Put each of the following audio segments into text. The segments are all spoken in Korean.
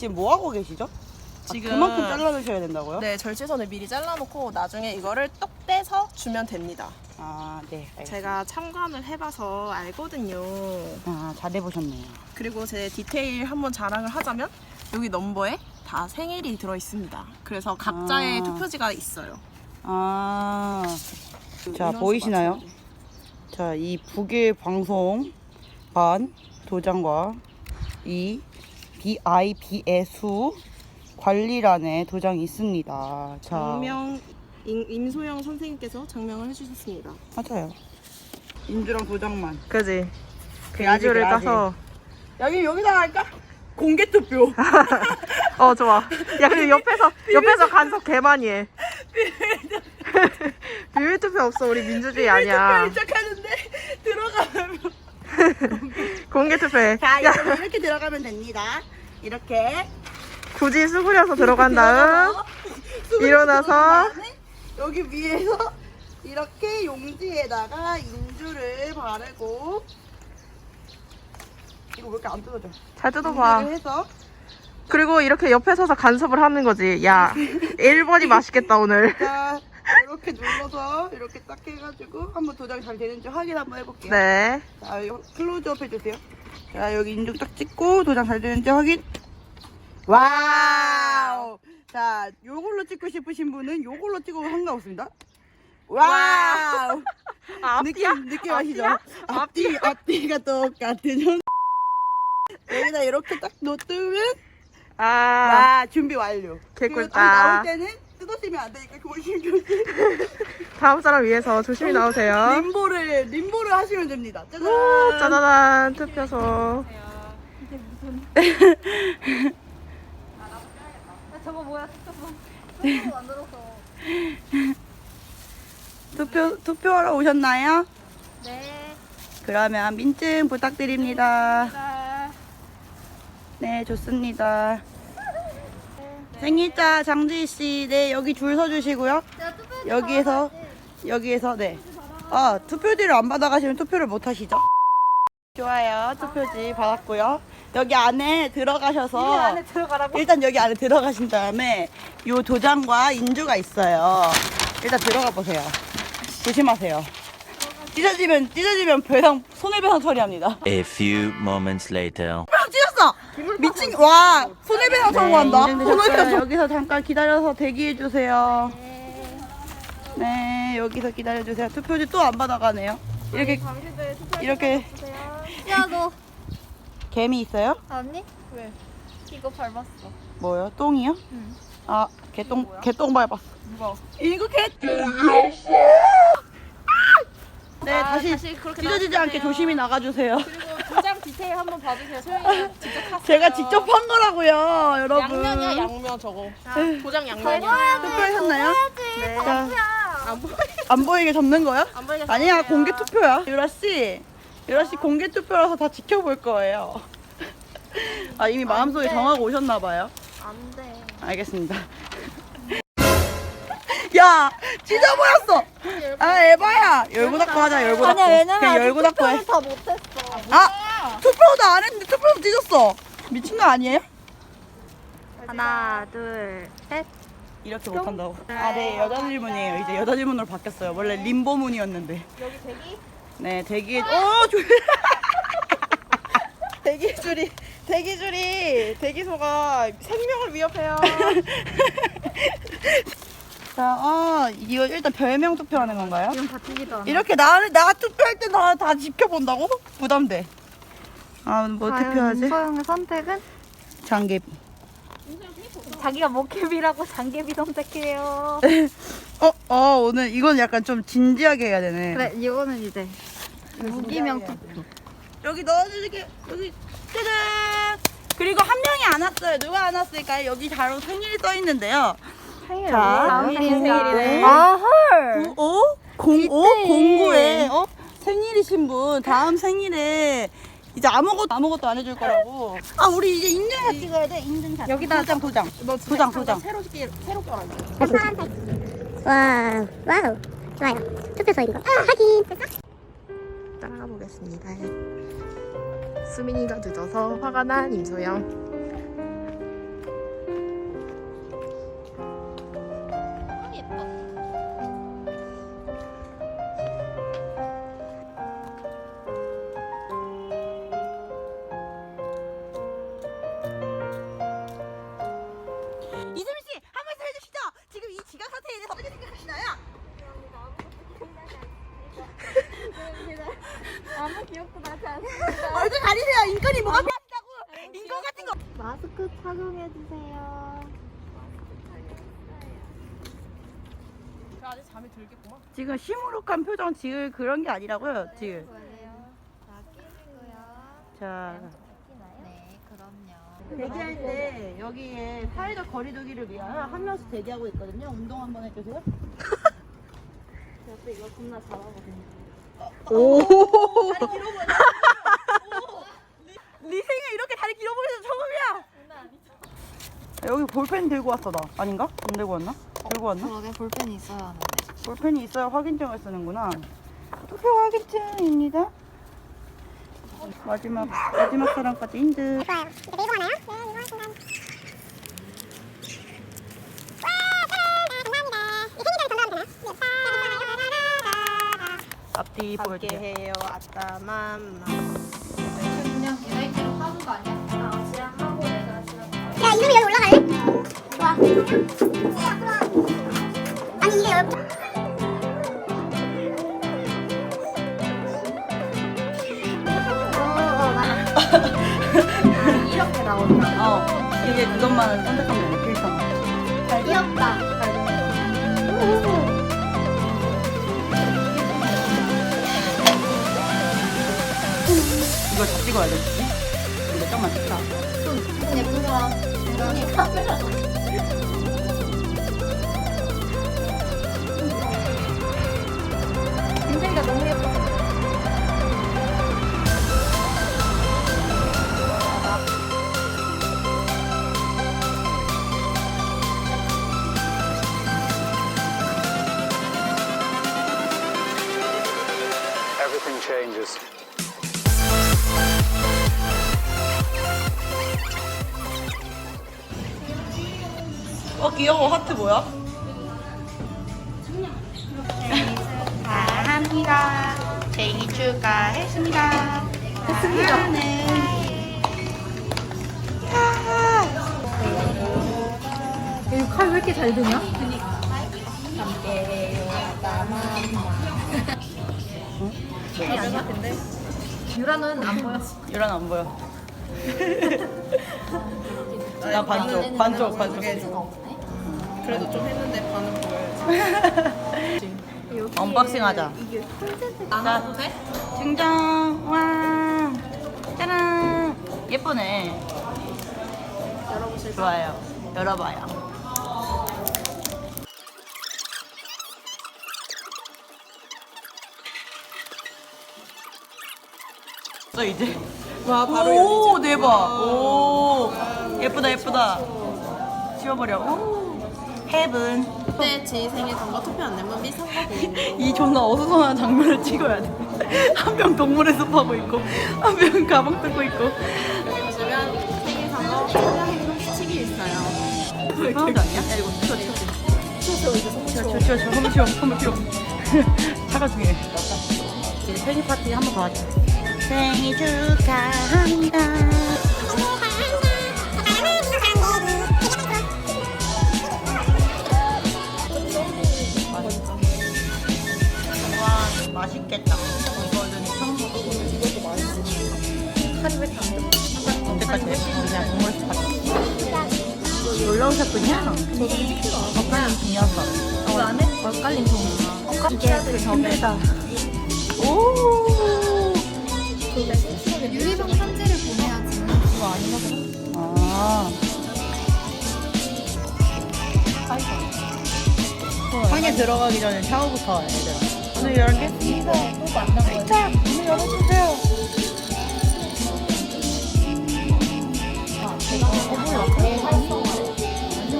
지금 뭐 하고 계시죠? 아, 지금 그만큼 잘라주셔야 된다고요? 네 절제선을 미리 잘라놓고 나중에 이거를 똑 떼서 주면 됩니다. 아, 네. 알겠습니다. 제가 참관을 해봐서 알거든요. 아, 잘 해보셨네요. 그리고 제 디테일 한번 자랑을 하자면 여기 넘버에 다 생일이 들어 있습니다. 그래서 각자의 아. 투표지가 있어요. 아, 자, 이런 보이시나요? 자, 이 북일 방송 반 도장과 이 BIB의 수 관리란에 도장이 있습니다. 자, 장명 임, 임소영 선생님께서 장명을 해주셨습니다. 맞아요. 인주랑 도장만. 그지? 그 이주를 아직. 따서 여기 여기다 할까? 공개 투표. 어 좋아 야 그리고 옆에서 옆에서 간섭 개 많이 해 비밀 투표 없어 우리 민주주의 아니야 시작하는데 들어가면 공개 투표해. 자, 이렇게, 이렇게 들어가면 됩니다. 이렇게. 굳이 수그려서 들어간 다음 일어나서 들어간 다음에 여기 위에서 이렇게 용지에다가 인주를 바르고 이거 왜 이렇게 안 뜯어져? 잘 뜯어봐. 인주를 해서. 그리고 이렇게 옆에 서서 간섭을 하는 거지. 야 1번이 맛있겠다 오늘. 자 이렇게 눌러서 이렇게 딱 해가지고 한번 도장이 잘 되는지 확인 한번 해볼게요. 네 자, 이거 클로즈업 해주세요. 자, 여기 인중 딱 찍고 도장 잘 되는지 확인. 와우! 자, 요걸로 찍고 싶으신 분은 요걸로 찍어도 상관없습니다. 와우! 아, 느낌, 느낌 아시죠? 앞뒤, 앞뒤가 똑같은. 여기다 이렇게 딱 놓으면, 아 와, 준비 완료. 그리고. 다시 나올 때는 뜯어지면 안 되니까 조심 조심. 다음 사람 위해서 조심히 나오세요 림보를, 림보를 하시면 됩니다. 짜잔! 오, 짜자잔 투표소 저거 뭐야? 저거 만들어서. 투표, 투표하러 오셨나요? 네. 그러면 민증 부탁드립니다. 자, 네, 좋습니다. 생일자 장지희 씨, 네, 여기 줄 서주시고요. 여기에서, 여기에서, 네. 아, 투표지를 안 받아가시면 투표를 못 하시죠? 좋아요. 투표지 받았고요. 여기 안에 들어가셔서. 안에 들어가라고? 일단 여기 안에 들어가신 다음에 요 도장과 인주가 있어요. 일단 들어가 보세요. 조심하세요. 찢어지면, 찢어지면 배상, 손해배상 처리합니다. A few moments later. 찢었어! 미친, 와, 손해배상 청구한다. 네, 손해배상 여기서 잠깐 기다려서 대기해 주세요. 네, 여기서 기다려 주세요. 투표지 또 안 받아가네요. 이렇게, 이렇게 야, 너 개미 있어요? 아니? 왜? 이거 밟았어. 뭐요? 똥이요? 응. 아, 개똥, 개똥 밟았어. 누가? 이거 개똥이었어! 네, 아, 다시, 다시 그렇게 찢어지지 않게. 조심히 나가주세요. 그리고 도장 디테일 한번 봐주세요. 소영이가 직접 탔어요. 제가 직접 한 거라고요, 여러분. 양면이야 양면 저거. 도장 양면이야. 투표하셨나요? 네. 자, 안 보여? 안 보이게 접는 거요? 안 보이게 아니야, 잡으세요. 공개 투표야. 유라 씨, 유라 씨 공개 투표라서 다 지켜볼 거예요. 아 이미 마음속에 돼. 정하고 오셨나 봐요. 안 돼. 알겠습니다. 야, 찢어버렸어. 아 에바야, 열고 닫고 하자, 열고 닫고. 아니야, 왜냐면 그냥 아직 열고 닫고 해. 투표를 다 못했어. 아, 투표도 안 했는데 투표도 찢었어. 미친 거 아니에요? 하나, 둘, 셋. 이렇게 못한다고. 아, 네, 여자 질문이에요. 이제 여자 질문으로 바뀌었어요. 원래 림보문이었는데. 여기 대기? 네, 대기. 어, 조... 대기줄이 대기줄이 대기소가 생명을 위협해요 자, 어, 이거 일단 별명 투표하는 건가요? 이건 바뀌기도 안 이렇게 나를 나 투표할 때 나 다 지켜본다고? 부담돼. 아, 뭐 투표하지? 소영의 선택은? 장개비. 자기가 목캡이라고 장개비 선택해요. 어, 어, 오늘 이건 약간 좀 진지하게 해야 되네. 그래, 이거는 이제 무기명 투표. 여기 넣어줄게. 여기 짜잔. 그리고 한 명이 안 왔어요. 누가 안 왔을까요? 여기 바로 생일이 써 있는데요. 생일 자, 다음 생일이네. 네. 아, 헐. 95 05 09에 어? 생일이신 분 다음 생일에 이제 아무것도 아무것도 안 해줄 거라고. 아 우리 이제 인증샷 찍어야 돼. 인증샷. 여기다 도장 도장. 도장 도장. 새로 끼 새로 껴라. 와우, 와우. 좋아요. 투표소인 거. 아, 확인. 따라가 보겠습니다 네. 수민이가 늦어서 화가 난 임소영 기억도 나지 않아. 얼굴 가리세요. 인권이 뭐가 필요하다고. 인권 같은 거. 마스크 착용해주세요. 아직 잠이 들겠구만. 지금 시무룩한 표정 지을 그런 게 아니라고요. 지금. 자, 끼시고요. 자. 네, 그럼요. 대기할 때 여기에 사회적 거리두기를 위하여 한 명씩 대기하고 있거든요. 운동 한번 해주세요. 저도 이거 겁나 잘하거든요. 오. 다리 길어 보여. 네 생에 이렇게 다리 길어 보이는 처음이야. 여기 볼펜 들고 왔어 나 아닌가? 안 들고 왔나? 들고 왔나? 그러게 볼펜이 있어야 하는데. 볼펜이 있어야 확인증을 쓰는구나. 투표 확인증입니다. 마지막 마지막 사람까지 인드. 좋아요. 이제 네이버 하나요? 네, 이거 하신다. 와, 감사합니다. 이 생일자리 전화하면 되나요? 앞뒤 보여주세요. 해요 아따 맘마. 그냥 기다리기로 하는 거 아니야? 아, 지금 하고 내가 지금. 야, 이름이 여기 올라갈래? 좋아. 아니, 이게 여기. 이렇게 나온다. 어, 이게 그것만을 선택하면 돼, 필터만. 귀엽다. 이걸 다 찍어야 돼. 근데 좀만 찍자. 손 예쁘다. 중간에 카 어, 귀여워. 하트 뭐야? 축하합니다. 생일 축하했습니다. 했습니다. 칼왜 이렇게 잘 드냐? 칼이 아니야 근데? 유라는 안 보여. 유란 안 보여. 나 반쪽, 반쪽, 반쪽. 그래도 좀 했는데 반은 보여야지. 언박싱 하자. 안 와도 돼? 등장! 와! 짜란! 예쁘네. 열어보실까? 좋아요. 열어봐요. 또 이제. 와 바로 오? 대박. 오, 예쁘다, 예쁘다. 지워버려. 오, 헤븐. 네, 제 생일 선거 투표 안 내면 미선거고. 이 존나 어수선한 장면을 찍어야 돼. 한 명 동물의 숲하고 있고, 한 명 가방 뜯고 있고. 보시면 생일 선거 투표 수칙이 있어요. 하나도 아니야? 야, 이거 치워, 치워. 치워, 치워, 치워, 치워. 한번 치워, 한번 치워. 차가 중에. 이제 생일 파티 한 번 더 하자. 생일 축하합니다. 맛있겠다. 이거는 처음 먹어보는 이것도 맛있어. 돼? 언제까지 그냥 동물 스파티. 놀러 오셨군요. 엇갈린 비녀석. 이거 안 해? 엇갈린 종이야. 이게 그 힘들다. 오. 유리병 편지를 보내야지. 그거 아닌가 보다. 아. 방에 들어가기 전에 샤워부터 얘들아. 문을 열겠습니다. 거야. 자, 문을 열어주세요.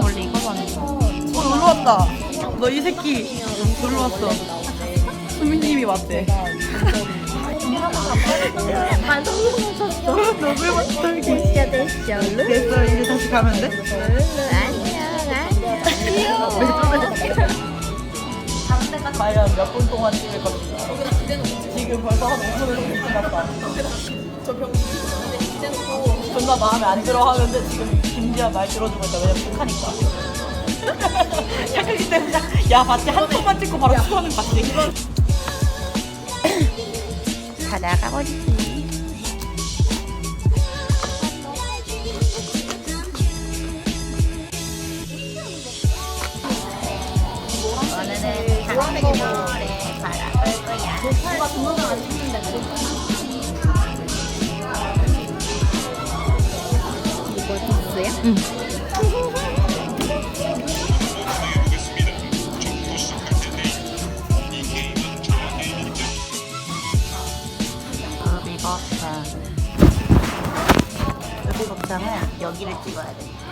원래 이거 거. 어, 놀러 왔다. 너 이 새끼 놀러 왔어. 수민님이 왔대. 너왜 왔어 여기? 됐어 이제 다시 가면 돼? 과연 몇 분 동안 찍을 것인가? 지금 벌써 한 5분을 넘게 지났다. 저 병신. 근데 이제 놓고 존나 마음에 안 들어 하는데 지금 김지한 말 들어주고 있다. 왜냐면 북하니까. 착하기 때문에. 야, 봤지? 한 톤만 찍고 바로 수원은 봤지? 가다가 버리지. 강물에 바라볼 거야. 여기 곱창은 여기를 찍어야 돼.